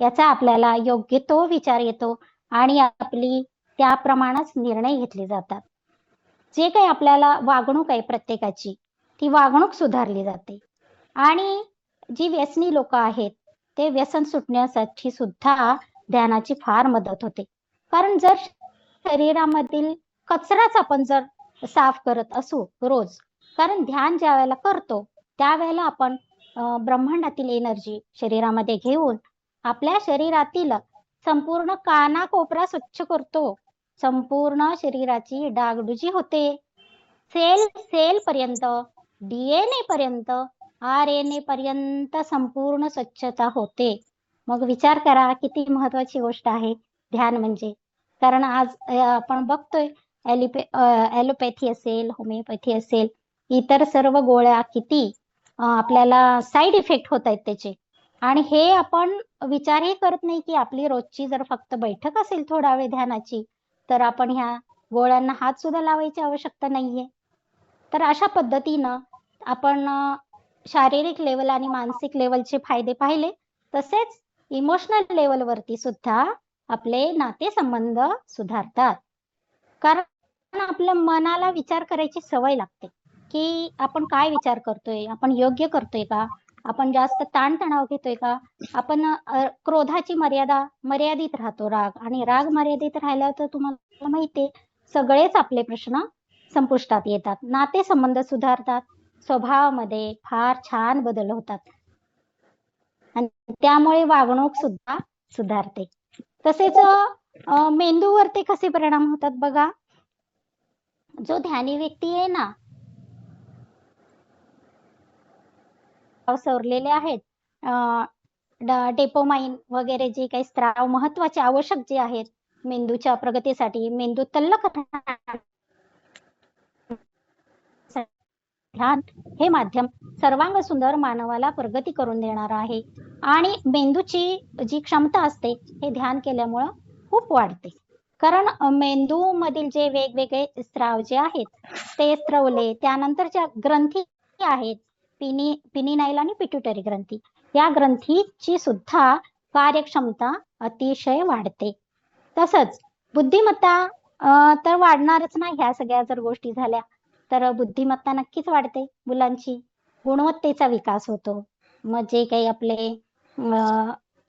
याचा आपल्याला योग्य तो विचार येतो आणि आपली त्याप्रमाणेच निर्णय घेतले जातात. जे काही आपल्याला वागणूक आहे प्रत्येकाची ती वागणूक सुधारली जाते. आणि जी व्यसनी लोक आहेत ते व्यसन सुटण्यासाठी सुद्धा ध्यानाची फार मदत होते. कारण जर शरीरामधील कचराच आपण जर साफ करत असू रोज कारण ध्यान ज्या वेळेला करतो त्यावेळेला आपण ब्रह्मांडातील एनर्जी शरीरामध्ये घेऊन आपल्या शरीरातील संपूर्ण काना कोपरा स्वच्छ करतो. संपूर्ण शरीराची डागडुजी होते. सेल सेल पर्यंत डीएनए पर्यंत आर एन ए पर्यंत संपूर्ण स्वच्छता होते. मग विचार करा किती महत्वाची गोष्ट आहे. ध्यान म्हणजे. कारण आज आपण बघतोय ॲलिपे ॲलोपॅथी असेल होमिओपॅथी असेल इतर सर्व गोळ्या किती आपल्याला साईड इफेक्ट होत आहेत त्याचे. आणि हे आपण विचारही करत नाही की आपली रोजची जर फक्त बैठक असेल थोडा वेळ ध्यानाची तर आपण ह्या गोळ्यांना हात सुद्धा लावायची आवश्यकता नाहीये. तर अशा पद्धतीनं आपण शारीरिक लेवल आणि मानसिक लेवलचे फायदे पाहिले तसेच इमोशनल लेवलवरती सुद्धा आपले नातेसंबंध सुधारतात. कारण आपल्या मनाला विचार करायची सवय लागते की आपण काय विचार करतोय आपण योग्य करतोय का? आपण जास्त ताणतणाव घेतोय का? आपण क्रोधाची मर्यादा मर्यादित राहतो राग. आणि राग मर्यादित राहिल्यावर तर तुम्हाला माहितीये सगळेच आपले प्रश्न संपुष्टात येतात. नातेसंबंध सुधारतात. स्वभावामध्ये फार छान बदल होतात. आणि त्यामुळे वागणूक सुद्धा सुधारते. तसेच मेंदूवरती कसे परिणाम होतात बघा. जो ध्यानी व्यक्ती आहे ना सवरलेले आहेत. डेपोमाइन वगैरे जे काही स्त्राव महत्त्वाचे आवश्यक जे आहेत मेंदूच्या प्रगतीसाठी मेंदू तल्लक ध्यान हे माध्यम सर्वांग सुंदर मानवाला प्रगती करून देणार आहे. आणि मेंदूची जी क्षमता असते हे ध्यान केल्यामुळं खूप वाढते. कारण मेंदू मधील जे वेगवेगळे स्त्राव जे आहेत ते स्त्रवले त्यानंतर ज्या ग्रंथी आहेत. पिनी पिनिनाईल आणि पिट्युटरी ग्रंथी. या ग्रंथीची सुद्धा कार्यक्षमता अतिशय वाढते. तसंच बुद्धिमत्ता तर वाढणारच ना ह्या सगळ्या जर गोष्टी झाल्या तर बुद्धिमत्ता नक्कीच वाढते मुलांची. गुणवत्तेचा विकास होतो. मग जे काही आपले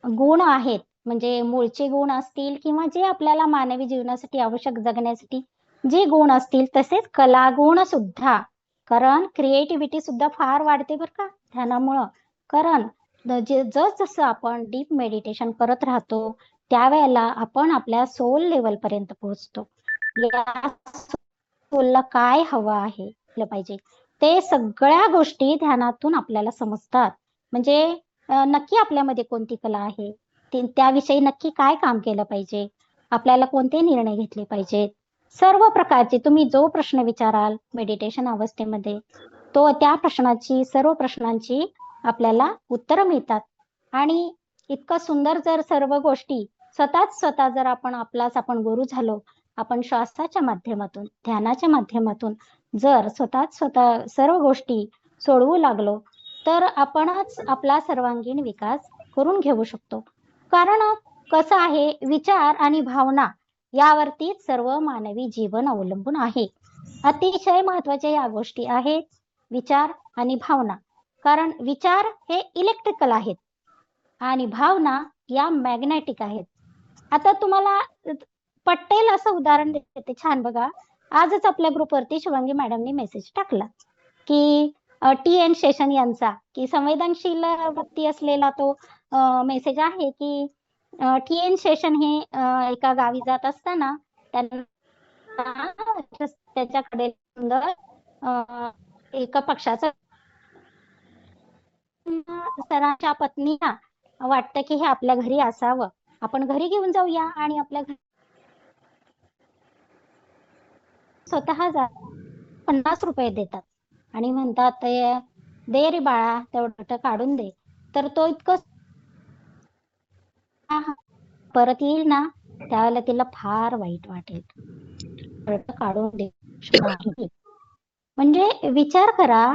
गुण आहेत म्हणजे मूळचे गुण असतील किंवा जे आपल्याला मानवी जीवनासाठी आवश्यक जगण्यासाठी जे गुण असतील तसेच कलागुण सुद्धा कारण क्रिएटिव्हिटी सुद्धा फार वाढते बरं का ध्यानामुळं. कारण जस जसं आपण डीप मेडिटेशन करत राहतो त्यावेळेला आपण आपल्या सोल लेवल पर्यंत पोहोचतो. या सोलला काय हवं आहे पाहिजे. ते सगळ्या गोष्टी ध्यानातून आपल्याला समजतात. म्हणजे नक्की आपल्यामध्ये कोणती कला आहे? त्याविषयी नक्की काय काम केलं पाहिजे? आपल्याला कोणते निर्णय घेतले पाहिजेत? सर्व प्रकारचे तुम्ही जो प्रश्न विचाराल मेडिटेशन अवस्थेमध्ये तो त्या प्रश्नाची सर्व प्रश्नांची आपल्याला उत्तर मिळतात. आणि इतकं सुंदर जर सर्व गोष्टी स्वतःच स्वतः जर आपण आपलाच आपण गुरु झालो आपण श्वासाच्या माध्यमातून ध्यानाच्या माध्यमातून जर स्वतःच स्वतः सर्व गोष्टी सोडवू लागलो तर आपणच आपला सर्वांगीण विकास करून घेऊ शकतो. कारण कसं आहे विचार आणि भावना यावरतीच सर्व मानवी जीवन अवलंबून आहे. अतिशय महत्त्वाच्या या गोष्टी आहेत विचार आणि भावना. कारण विचार हे इलेक्ट्रिकल आहेत आणि भावना या मॅग्नेटिक आहेत. आता तुम्हाला पटेल असं उदाहरण देते. छान बघा. आजच आपल्या ग्रुपवरती शिवांगी मॅडमनी मेसेज टाकला की टी एन शेषन यांचा की संवेदनशील वृत्ती असलेला तो मेसेज आहे की टी एन शेषन हे एका गावी जात असताना त्यांना त्याच्याकडे एका पक्षाचा सरांच्या पत्नीला वाटतं की हे आपल्या घरी असावं. आपण घरी घेऊन जाऊया आणि आपल्या घरी स्वतः जा पन्नास रुपये देतात. आणि म्हणतात दे रे बाळा तेवढं काढून दे. तर तो इतकं परत येईल ना त्यावेळेला तिला फार वाईट वाटेल. काढून दे. म्हणजे विचार करा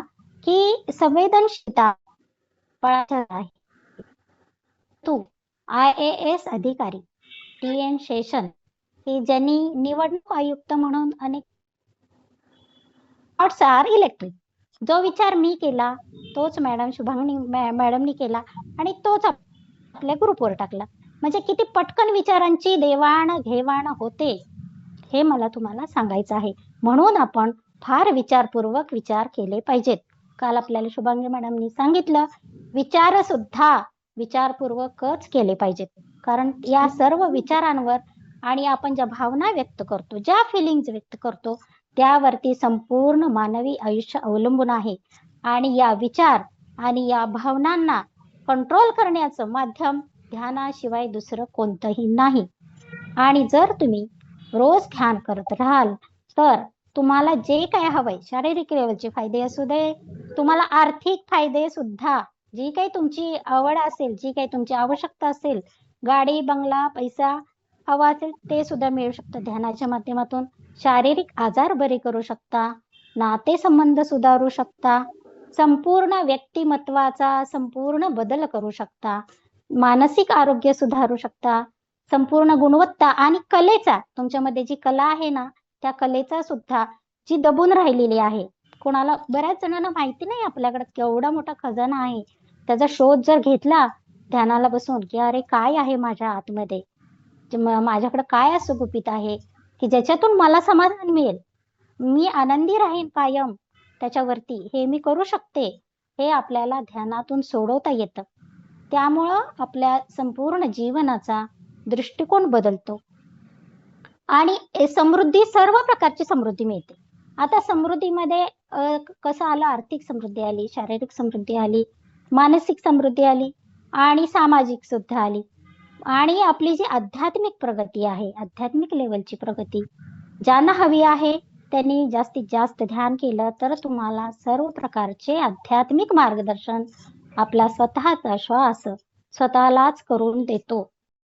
की संवेदनशीलता आहे. तू आय ए एस अधिकारी टी एन शेषन की ज्यांनी निवडणूक आयुक्त म्हणून अनेक आर इलेक्ट्रिक जो विचार मी केला तोच मॅडम शुभांगी मॅडमनी केला आणि तोच आपल्या ग्रुपवर टाकला. म्हणजे किती पटकन विचारांची देवाण घेवाण होते हे मला तुम्हाला सांगायचं आहे. म्हणून आपण फार विचारपूर्वक विचार केले पाहिजेत. काल आपल्याला शुभांगी मॅडमनी सांगितलं विचार सुद्धा विचारपूर्वकच केले पाहिजेत. कारण या सर्व विचारांवर आणि आपण ज्या भावना व्यक्त करतो ज्या फिलिंग्ज व्यक्त करतो त्यावरती संपूर्ण मानवी आयुष्य अवलंबून आहे. आणि या विचार आणि या भावनांना कंट्रोल करण्याचं माध्यम ध्यानाशिवाय दुसरं कोणतंही नाही. आणि जर तुम्ही रोज ध्यान करत राहाल तर तुम्हाला जे काय हवंय शारीरिक लेवलचे फायदे असू दे तुम्हाला आर्थिक फायदे सुद्धा जी काही तुमची आवड असेल जी काही तुमची आवश्यकता असेल गाडी बंगला पैसा हवा असेल ते सुद्धा मिळू शकतं. ध्यानाच्या माध्यमातून शारीरिक आजार बरे करू शकता नातेसंबंध सुधारू शकता संपूर्ण व्यक्तिमत्वाचा संपूर्ण बदल करू शकता. मानसिक आरोग्य सुधारू शकता. संपूर्ण गुणवत्ता आणि कलेचा तुमच्यामध्ये जी कला आहे ना त्या कलेचा सुद्धा जी दबून राहिलेली आहे. कोणाला बऱ्याच जणांना माहिती नाही आपल्याकडे केवढा मोठा खजाना आहे. त्याचा शोध जर घेतला ध्यानाला बसून की अरे काय आहे माझ्या आतमध्ये? माझ्याकडे काय असं गुपित आहे? की ज्याच्यातून मला समाधान मिळेल? मी आनंदी राहीन कायम? त्याच्यावरती हे मी करू शकते? हे आपल्याला ध्यानातून सोडवता येतं. त्यामुळं आपल्या संपूर्ण जीवनाचा दृष्टिकोन बदलतो. आणि समृद्धी सर्व प्रकारची समृद्धी मिळते. आता समृद्धीमध्ये कसं आलं? आर्थिक समृद्धी आली शारीरिक समृद्धी आली मानसिक समृद्धी आली आणि सामाजिक सुद्धा आली. आणि आपली जी आध्यात्मिक प्रगती आहे आध्यात्मिक लेवलची प्रगती ज्यांना हवी आहे त्यांनी जास्तीत जास्त ध्यान केलं तर तुम्हाला सर्व प्रकारचे आध्यात्मिक मार्गदर्शन आपला स्वतःचा श्वास स्वतःलाच करून देतो.